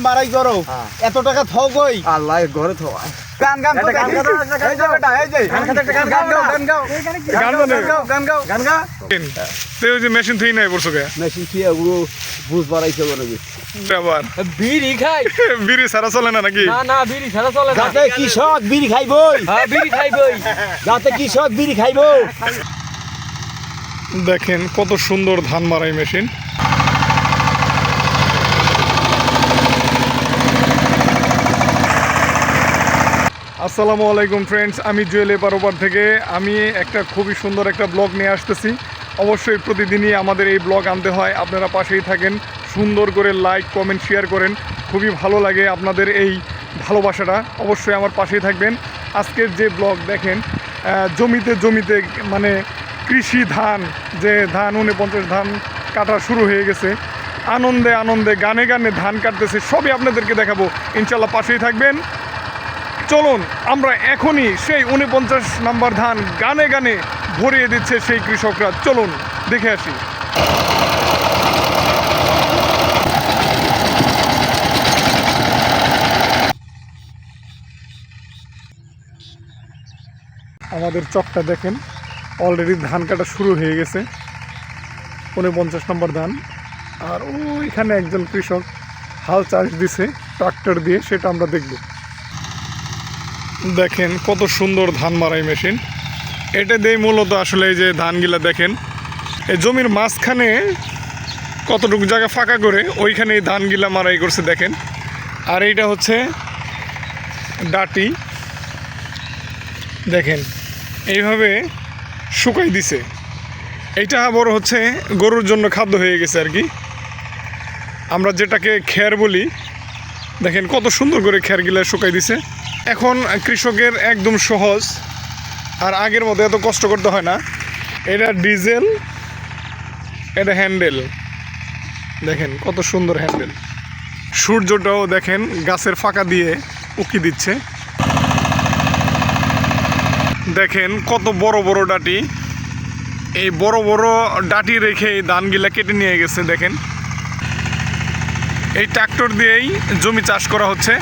মারাই করো। হ্যাঁ। এত টাকা থাও কই? আল্লাহ ঘরে গান গান গান গান এই যে বেটা এই যে। গান গান গান গাও গাও, গান গান গান গান গান গা যে মেশিন নাই কে মেশিন বুঝ বাড়াইছে বলে কি আবার। বিড়ি খাই? বিড়ি সারা চলে না নাকি? না না বিড়ি ছাড়া চলে না। যাতে কৃষক বিড়ি খাইবই। হ্যাঁ বিড়ি খাইবই। যাতে কৃষক বিড়ি খাইব। দেখেন কত সুন্দর ধান মারাই মেশিন। আসসালামু আলাইকুম ফ্রেন্ডস আমি জুয়েল পারোপার থেকে। আমি একটা খুবই সুন্দর একটা ব্লগ নিয়ে আসতেছি। অবশ্যই প্রতিদিনই আমাদের এই ব্লগ আনতে হয়। আপনারা পাশেই থাকেন, সুন্দর করে লাইক কমেন্ট শেয়ার করেন। খুবই ভালো লাগে আপনাদের এই ভালোবাসাটা। অবশ্যই আমার পাশেই থাকবেন। আজকের যে ব্লগ দেখেন জমিতে জমিতে মানে কৃষি ধান, যে ধান, উনপঞ্চাশ ধান কাটা শুরু হয়ে গেছে। আনন্দে আনন্দে, গানে গানে ধান কাটতেছে। সবই আপনাদেরকে দেখাবো। ইনশাল্লাহ পাশেই থাকবেন। চলুন, আমরা এখনই সেই উনপঞ্চাশ নাম্বার ধান গানে গানে ভরিয়ে দিচ্ছে সেই কৃষকরা। চলুন, দেখে আসি। আমাদের চকটা দেখেন অলরেডি ধান কাটা শুরু হয়ে গেছে। উনপঞ্চাশ নম্বর ধান। আর ওইখানে একজন কৃষক হাল চাষ দিছে, ট্রাক্টর দিয়ে, সেটা আমরা দেখব। দেখেন কত সুন্দর ধান মারাই মেশিন। এটা দিয়ে মূলত আসলে এই যে ধানগুলা দেখেন, এই জমির মাঝখানে কতটুকু জায়গা ফাঁকা করে ওইখানে এই ধানগুলা মারাই করছে দেখেন। আর এইটা হচ্ছে ডাটি। দেখেন, এইভাবে শুকাই দিছে। এইটা বড় হচ্ছে গরুর জন্য খাদ্য হয়ে গেছে আর কি। আমরা যেটাকে খ্যার বলি, দেখেন কত সুন্দর করে খ্যারগুলা শুকাই দিছে। এখন কৃষকের একদম সহজ, আর আগের মতো এত কষ্ট করতে হয় না। এটা ডিজেল, এটা হ্যান্ডেল। দেখেন কত সুন্দর হ্যান্ডেল। সূর্যটাও দেখেন গাছের ফাঁকা দিয়ে উকি দিচ্ছে। দেখেন কত বড় বড় ডাটি। এই বড় বড় ডাটি রেখে এই ধানগুলা কেটে নিয়ে গেছে, দেখেন। এই ট্রাক্টর দিয়েই জমি চাষ করা হচ্ছে।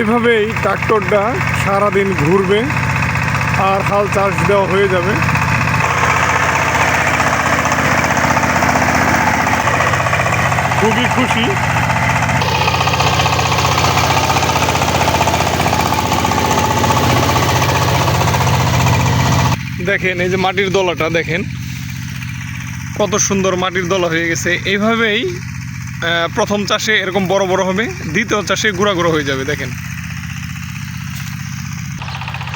এভাবেই ট্রাক্টরটা সারাদিন ঘুরবে আর হাল চাষ দেওয়া হয়ে যাবে। খুবই খুশি। দেখেন, এই যে মাটির দলাটা দেখেন, কত সুন্দর মাটির দলা হয়ে গেছে। এইভাবেই প্রথম চাষে এরকম বড় বড় হবে, দ্বিতীয় চাষে গুঁড়া গুঁড়ো হয়ে যাবে, দেখেন।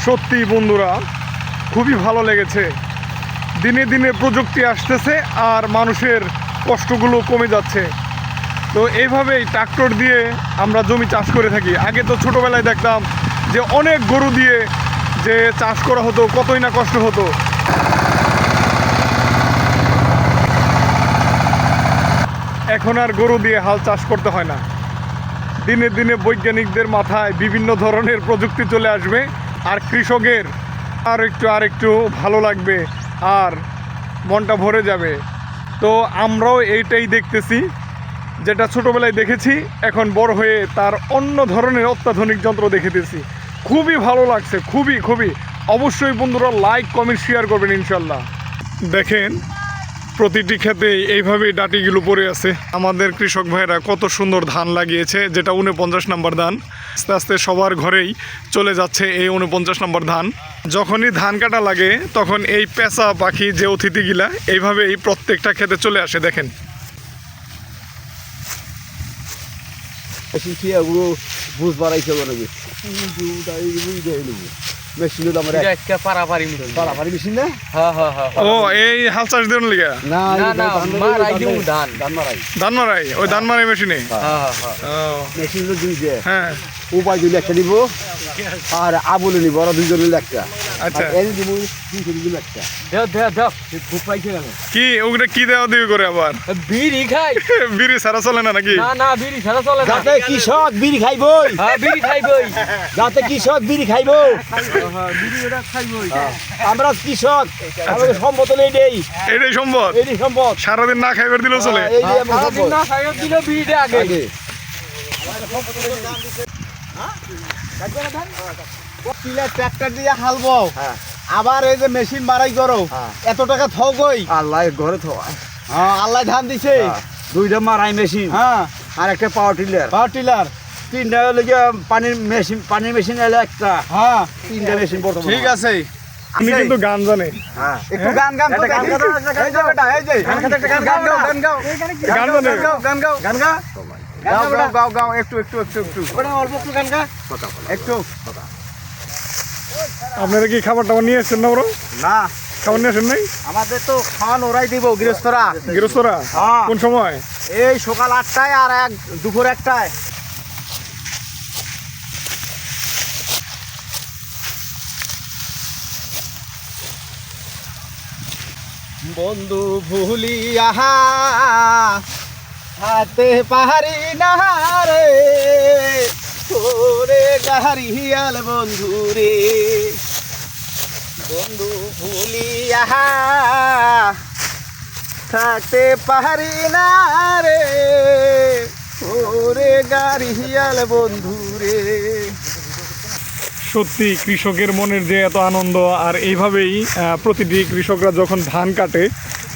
সত্যি বন্ধুরা, খুবই ভালো লেগেছে। দিনে দিনে প্রযুক্তি আসতেছে আর মানুষের কষ্টগুলো কমে যাচ্ছে। তো এইভাবেই ট্রাক্টর দিয়ে আমরা জমি চাষ করে থাকি। আগে তো ছোটোবেলায় দেখতাম যে অনেক গরু দিয়ে যে চাষ করা হতো, কতই না কষ্ট হতো। এখন আর গরু দিয়ে হাল চাষ করতে হয় না। দিনে দিনে বৈজ্ঞানিকদের মাথায় বিভিন্ন ধরনের প্রযুক্তি চলে আসবে, আর কৃষকের আর একটু আর একটু ভালো লাগবে, আর মনটা ভরে যাবে। তো আমরাও এইটাই দেখতেছি, যেটা ছোটোবেলায় দেখেছি, এখন বড় হয়ে তার অন্য ধরনের অত্যাধুনিক যন্ত্র দেখেতেছি খুবই ভালো লাগছে, খুবই খুবই। অবশ্যই বন্ধুরা লাইক কমেন্ট শেয়ার করবেন ইনশাল্লাহ। দেখেন প্রতিটি ক্ষেতে এইভাবেই ডাটিগুলো পড়ে আছে। আমাদের কৃষক ভাইরা কত সুন্দর ধান লাগিয়েছে যেটা উনপঞ্চাশ নম্বর ধান। আস্তে আস্তে সবার ঘরেই চলে যাচ্ছে এই উনপঞ্চাশ নম্বর ধান। যখনই ধান কাটা লাগে তখন এই পেঁচা পাখি যে অতিথিগুলা এইভাবেই প্রত্যেকটা ক্ষেতে চলে আসে দেখেন। মেশিন দাম আমার এটা একটা পারাপারি মিশন। পারাপারি মেশিন না? হ্যাঁ হ্যাঁ হ্যাঁ ও এই হাল চাষ দেন লিগা? না না, না, মারাই দিউ ধান। ধান। মারাই। ধান মারাই ওই ধান মারাই মেশিনে? হ্যাঁ হ্যাঁ হ্যাঁ ও। মেশিন হলো দুই যে হ্যাঁ। উপায় দিলে একটা দিব আর আবুলে নিব ওরা দুইজন নিলে একটা। আচ্ছা। কি ওগুলো কি দেওয়া দিবি করে আবার? বিড়ি খাই। বিড়ি সারা চলে না নাকি? না না বিড়ি ছাড়া চলে না। যাতে কৃষক বিড়ি খাইবই। হ্যাঁ বিড়ি খাইবই। যাতে কৃষক বিড়ি খাইব আমরা কৃষক আমাদের সম্পদ নেই দেই এটাই সম্ভব এটি সম্পদ। সারাদিন না খাইবার দিলেও চলে? সারাদিন না বিড়িটা আগে। আগে ট্রাক্টর দিয়ে হালবো হ্যাঁ। আবার এই যে মেশিন মারাই করো হ্যাঁ। এত টাকা থগই আল্লাহ ঘরে থোয়া হ্যাঁ আল্লাহ ধান দিছে দুইটা মারাই মেশিন হ্যাঁ আর একটা পাওয়ার টিলার পাওয়ার টিলার তিনটা হলো পানির মেশিন পানির মেশিন এলো একটা হ্যাঁ তিনটা মেশিন বর্তমানে ঠিক আছে উনি কিন্তু গান জানে হ্যাঁ একটু গান গান তো গান গান এই যে বেটা, এই যে গান গাও, গান গান গাও। গান গাও গান গাও গান গাও গান গা গাও গাও গাও গাও একটু একটু একটু একটু। ওটা অল্প একটু গান গা। একটু। আপনারা কি খাবার টাবার নিয়ে এসছেন না বড় না। খাবার নিয়ে আসেন নাই? আমাদের তো খাওয়ান ওরাই দিব গৃহস্থরা। গৃহস্থরা? হ্যাঁ। কোন সময়? এই সকাল আটটায় আর এক দুপুর একটায়। বন্ধু ভুলিয়া হাতে পাহাড়ি না রে ওরে গাহারিয়াল বন্ধু রে। বন্ধু ভুলিয়া থাকতে পারি না রে ওরে গাড়িয়াল বন্ধু রে। সত্যি, কৃষকের মনের যে এত আনন্দ, আর এইভাবেই প্রতিটি কৃষকরা যখন ধান কাটে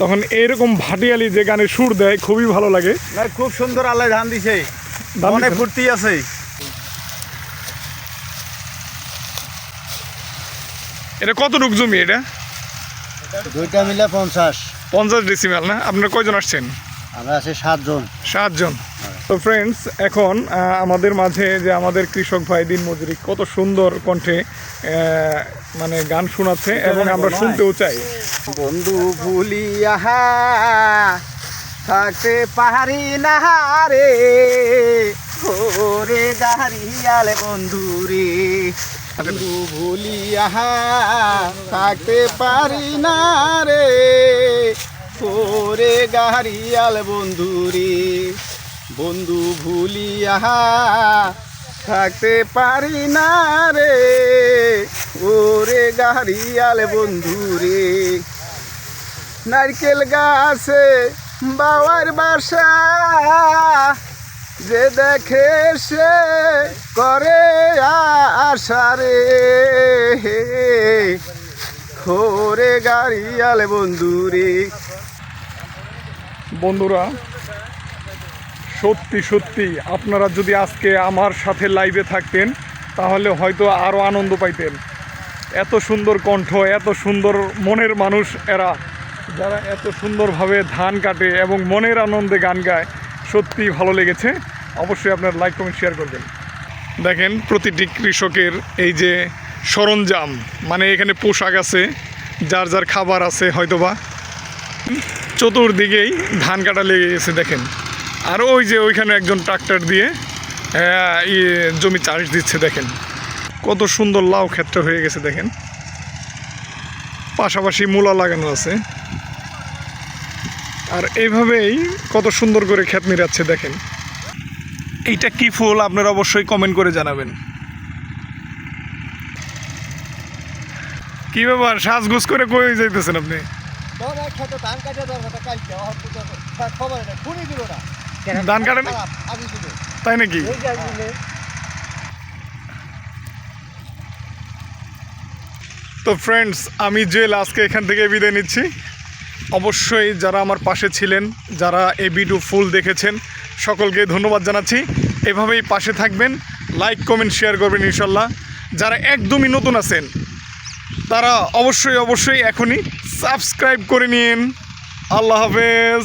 তখন এইরকম ভাটিয়ালি যে গানে সুর দেয় খুবই ভালো লাগে। না খুব সুন্দর আল্লাহ ধান দিছে। মনে ফুর্তি আছে। এটা কতটুক জমি এটা? দুইটা মিলে পঞ্চাশ। পঞ্চাশ ডিসিমেল না? আপনার কয়জন আসছেন? আমরা আছি সাতজন। সাতজন। তো ফ্রেন্ডস এখন আমাদের মাঝে যে আমাদের কৃষক ভাই দিন মজুরি কত সুন্দর কণ্ঠে মানে গান শোনাচ্ছে এবং আমরা শুনতেও চাই। বন্ধু ভুলিয়া থাকতে পারি না রে ওরে বন্ধু রে বন্ধু ভুলিয়া থাকতে পারি না রে ওরে গাড়িয়াল বন্ধু রে বন্ধু ভুলিয়া থাকতে পারি না রে। ওরে গাড়িয়াল বন্ধু রে। নারকেল গাছে বাবার বাসা যে দেখে সে করে আশা রে। খোরে গাড়িয়াল বন্ধু রে। বন্ধুরা সত্যি সত্যি, আপনারা যদি আজকে আমার সাথে লাইভে থাকতেন, তাহলে হয়তো আরও আনন্দ পাইতেন। এত সুন্দর কণ্ঠ, এত সুন্দর মনের মানুষ এরা। যারা এত সুন্দরভাবে ধান কাটে এবং মনের আনন্দে গান গায় সত্যি ভালো লেগেছে। অবশ্যই আপনার লাইক কমেন্ট শেয়ার করবেন। দেখেন, প্রতিটি কৃষকের এই যে সরঞ্জাম মানে এখানে পোশাক আছে, যার যার খাবার আছে হয়তোবা। চতুর্দিকেই ধান কাটা লেগে গেছে, দেখেন। আর ওই যে ওইখানে একজন ট্রাক্টর দিয়ে জমি চাষ দিচ্ছে, দেখেন। কত সুন্দর লাউ ক্ষেত্র হয়ে গেছে, দেখেন। পাশাপাশি মূলা লাগানো আছে। আর এইভাবেই কত সুন্দর করে ক্ষেত নিরাচ্ছে দেখেন। এইটা কি ফুল, আপনারা অবশ্যই কমেন্ট করে জানাবেন। কি ব্যাপার, সাজগুজ করে কই যাইতেছেন আপনি? ধান কাটে না। ধান কাটেন? দিল তাই নাকি? তো ফ্রেন্ডস আমি জুয়েল আজকে এখান থেকে বিদায় নিচ্ছি। অবশ্যই যারা আমার পাশে ছিলেন যারা এই ভিডিও ফুল দেখেছেন সকলকে ধন্যবাদ জানাচ্ছি। এভাবেই পাশে থাকবেন লাইক কমেন্ট শেয়ার করবেন ইনশাল্লাহ। যারা একদমই নতুন আছেন তারা অবশ্যই অবশ্যই এখনই সাবস্ক্রাইব করে নিন। আল্লাহ হাফেজ।